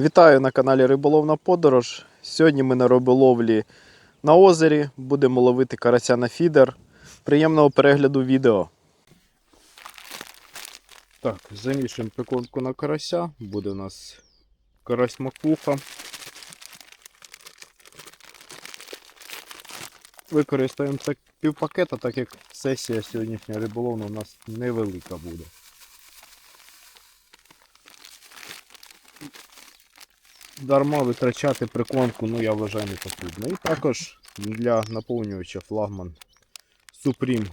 Вітаю на каналі Риболовна Подорож. Сьогодні ми на риболовлі на озері. Будемо ловити карася на фідер. Приємного перегляду відео. Так, замішуємо прикормку на карася. Буде у нас карась макуха. Використаємо так півпакета, так як сесія сьогоднішня риболовна у нас невелика буде. Дарма витрачати прикормку, ну я вважаю, не потрібно. І також для наповнювача флагман Supreme.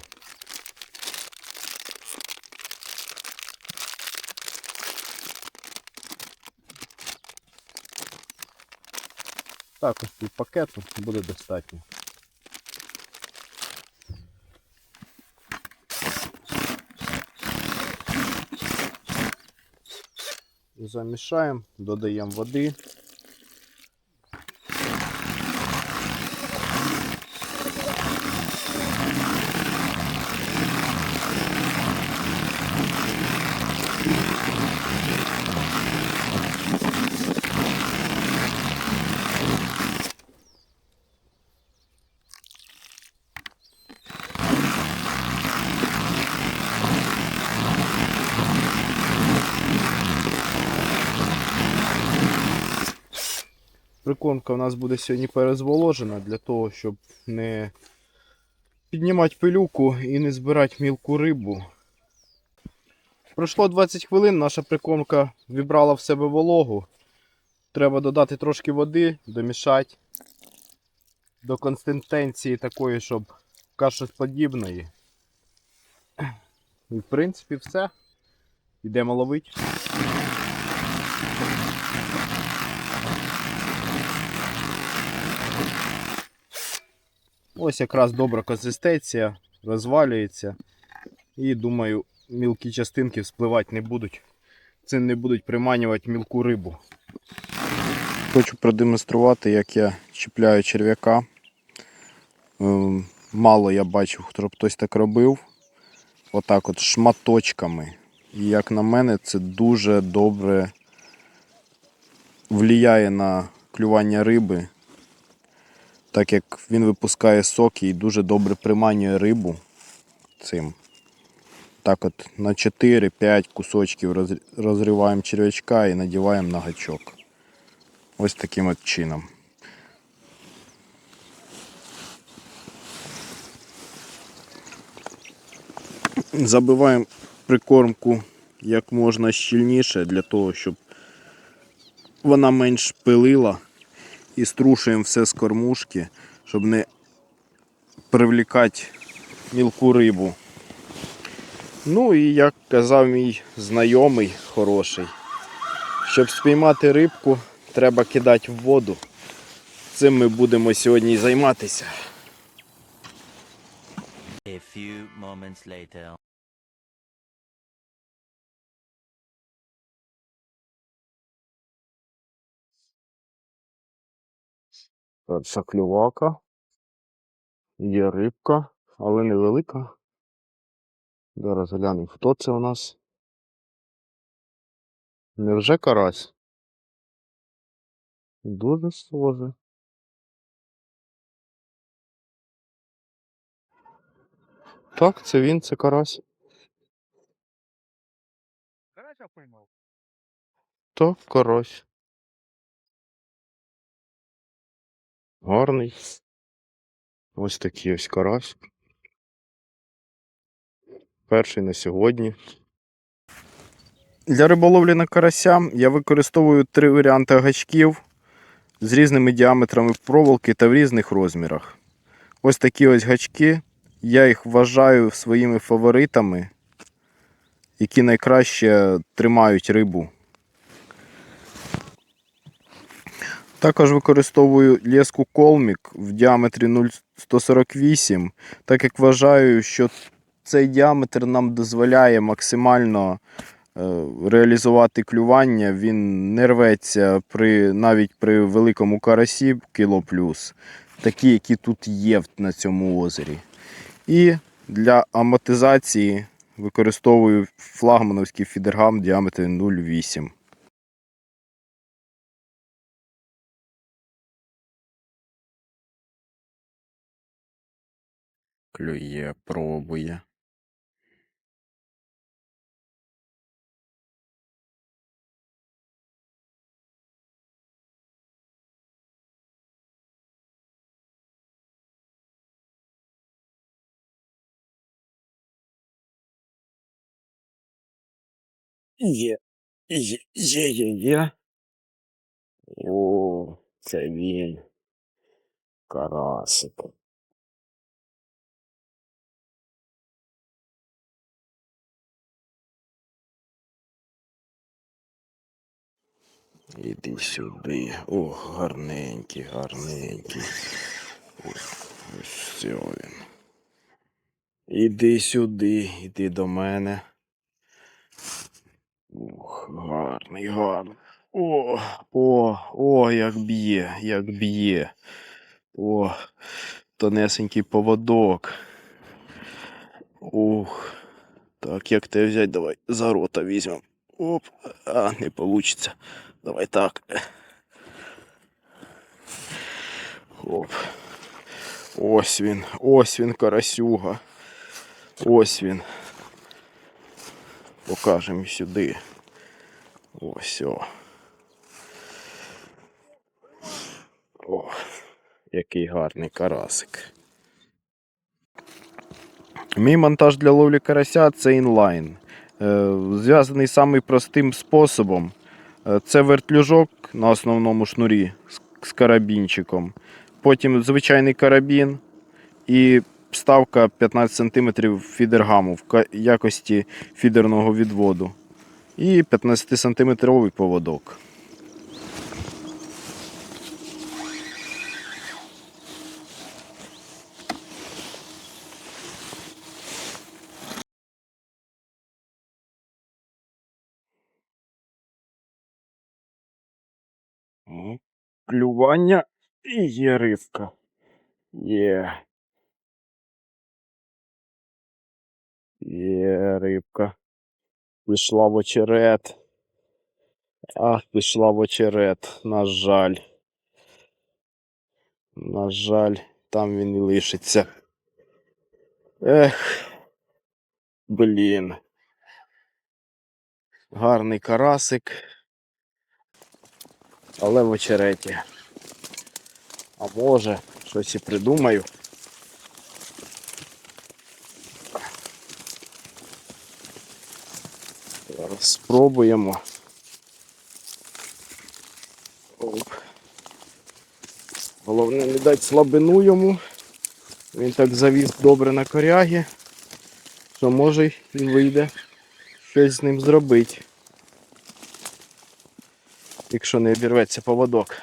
Також пів пакету буде достатньо. Замішаємо, додаємо води. Прикормка у нас буде сьогодні перезволожена для того, щоб не піднімати пилюку і не збирати мілку рибу. Пройшло 20 хвилин, наша прикормка вібрала в себе вологу. Треба додати трошки води, домішати до консистенції такої, щоб кашеподібної. І в принципі все. Йдемо ловити. Ось якраз добра консистенція, розвалюється. І думаю, мілкі частинки вспливати не будуть. Цим не будуть приманювати мілку рибу. Хочу продемонструвати, як я чіпляю черв'яка. Ем, Мало я бачив, хто хтось так робив. Отак от шматочками. І як на мене, це дуже добре впливає на клювання риби так як він випускає соки і дуже добре приманює рибу цим. Так от на 4-5 кусочків розриваємо черв'ячка і надіваємо на гачок. Ось таким от чином. Забиваємо прикормку як можна щільніше для того, щоб вона менш пилила і струшуємо все з кормушки, щоб не привлікати мілку рибу. Ну і як казав мій знайомий хороший, щоб спіймати рибку, треба кидати в воду. Цим ми будемо сьогодні займатися. A few moments later. Перша клювака. Є рибка, але невелика. Зараз глянемо, хто це у нас. Невже карась? Дуже схоже. Так, це він, це карась. Карася поймав. Так, карась. Гарний. Ось такий ось карась. Перший на сьогодні. Для риболовлі на карася я використовую три варіанти гачків з різними діаметрами проволоки та в різних розмірах. Ось такі ось гачки. Я їх вважаю своїми фаворитами, які найкраще тримають рибу. Також використовую леску Колмік в діаметрі 0,148, так як вважаю, що цей діаметр нам дозволяє максимально е, реалізувати клювання. Він не рветься при, навіть при великому карасі кіло плюс, такі, які тут є на цьому озері. І для амортизації використовую флагмановський фідергам в діаметрі 0,8. Клює, пробує. Є. Є, є, є, є. О, це він. Карасик. Іди сюди. О, гарненький, гарненький. Ось, ось він. Іди сюди, іди до мене. Ох, гарний, гарний. О, о, о, як б'є, як б'є. О, тонесенький поводок. Ух. Так, як тебе взяти? Давай за рота візьмемо. Оп, а, не получится. Давай так. Оп. Ось він, ось він, карасюга. Ось він. Покажемо сюди. Ось о. О, який гарний карасик. Мій монтаж для ловлі карася це інлайн. Е, Зв'язаний самим простим способом. Е, Це вертлюжок на основному шнурі з- карабінчиком. Потім звичайний карабін і вставка 15 см фідергаму в якості фідерного відводу. І 15 сантиметровий поводок. О, Клювання і є рибка. Є. Є рибка. Пішла в очерет. Ах, пішла в очерет. На жаль. На жаль, там він і лишиться. Ех. Блін. Гарний карасик. Але в очереті. А може, щось і придумаю. Зараз спробуємо. Оп. Головне не дати слабину йому. Він так завіз добре на коряги, що може і вийде щось з ним зробити. Якщо не обірветься поводок.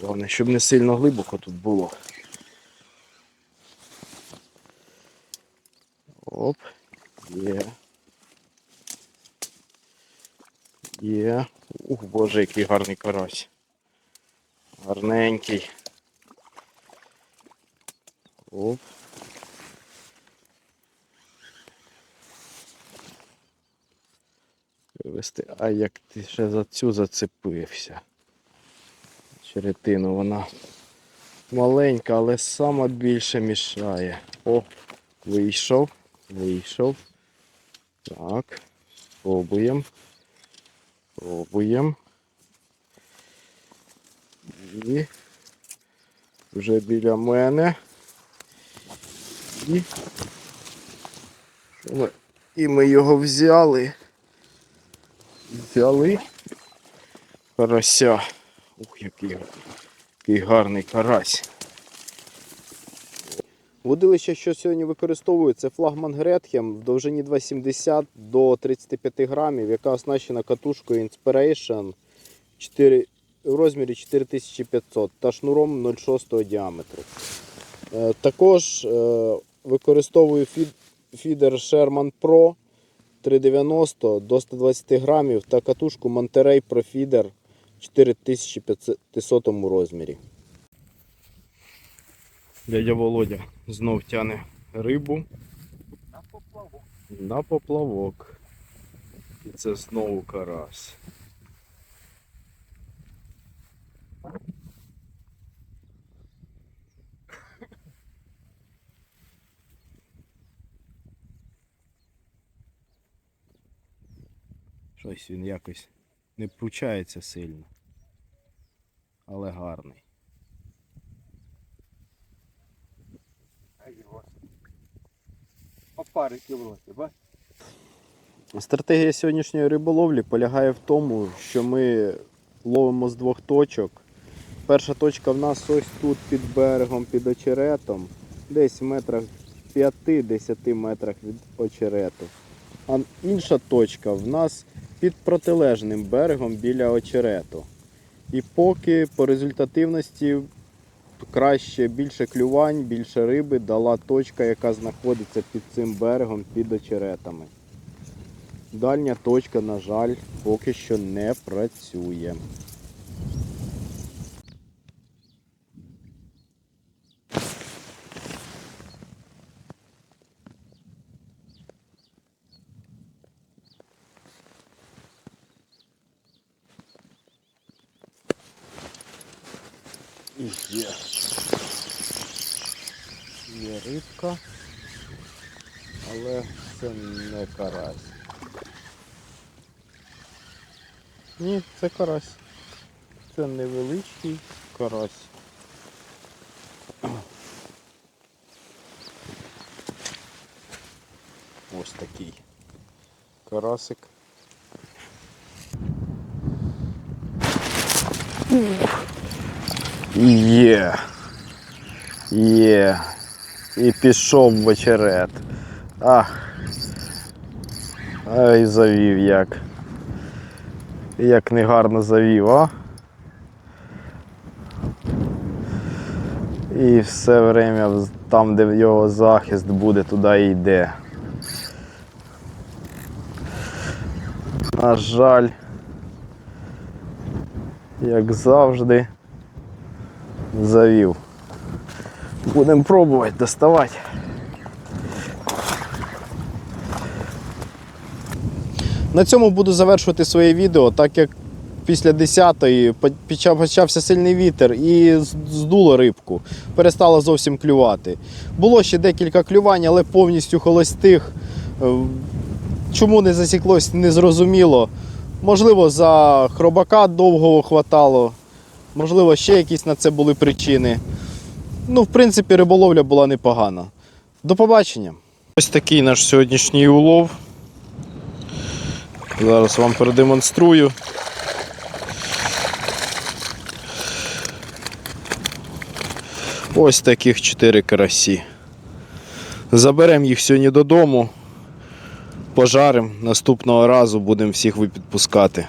Головне, щоб не сильно глибоко тут було. Оп. Є. Є. Ух, боже, який гарний карась. Гарненький. Оп. Вивести. А як ти ще за цю зацепився. Черетину вона маленька, але сама більше мішає. О, вийшов, вийшов. Так. Пробуємо. Пробуємо. І вже біля мене. І, і ми його взяли. Взяли карася. Ух, який, який гарний карась. Водилище, що сьогодні використовую, це флагман Гретхем в довжині 2,70 до 35 грамів, яка оснащена катушкою Inspiration 4, в розмірі 4500 та шнуром 0,6 діаметру. Е, також е, використовую фід, фідер Sherman Pro 390 до 120 грамів та катушку Monterey Profider Feeder 4500 розмірі. Дядя Володя знов тяне рибу На поплавок. на поплавок. І це знову карась. Щось він якось не пручається сильно. Але гарний. Опарики в роті, бач? Стратегія сьогоднішньої риболовлі полягає в тому, що ми ловимо з двох точок. Перша точка в нас ось тут під берегом, під очеретом, десь в метрах 5-10 метрах від очерету. А інша точка в нас під протилежним берегом біля очерету. І поки по результативності краще більше клювань, більше риби дала точка, яка знаходиться під цим берегом під очеретами. Дальня точка, на жаль, поки що не працює. І є. Є рибка, але це не карась. Ні, це карась. Це невеличкий карась. Ось такий карасик. Є. Є. І пішов в очерет. Ах. Ай, завів як. Як негарно завів, а? І все время там, де його захист буде, туди і йде. На жаль, як завжди, завів. Будемо пробувати доставати. На цьому буду завершувати своє відео, так як після 10-ї почався сильний вітер і здуло рибку. Перестало зовсім клювати. Було ще декілька клювань, але повністю холостих. Е, Чому не засіклось, незрозуміло. Можливо, за хробака довго хватало, можливо, ще якісь на це були причини. Ну, в принципі, риболовля була непогана. До побачення. Ось такий наш сьогоднішній улов. Зараз вам продемонструю. Ось таких 4 карасі. Заберемо їх сьогодні додому, пожаримо. Наступного разу будемо всіх випідпускати.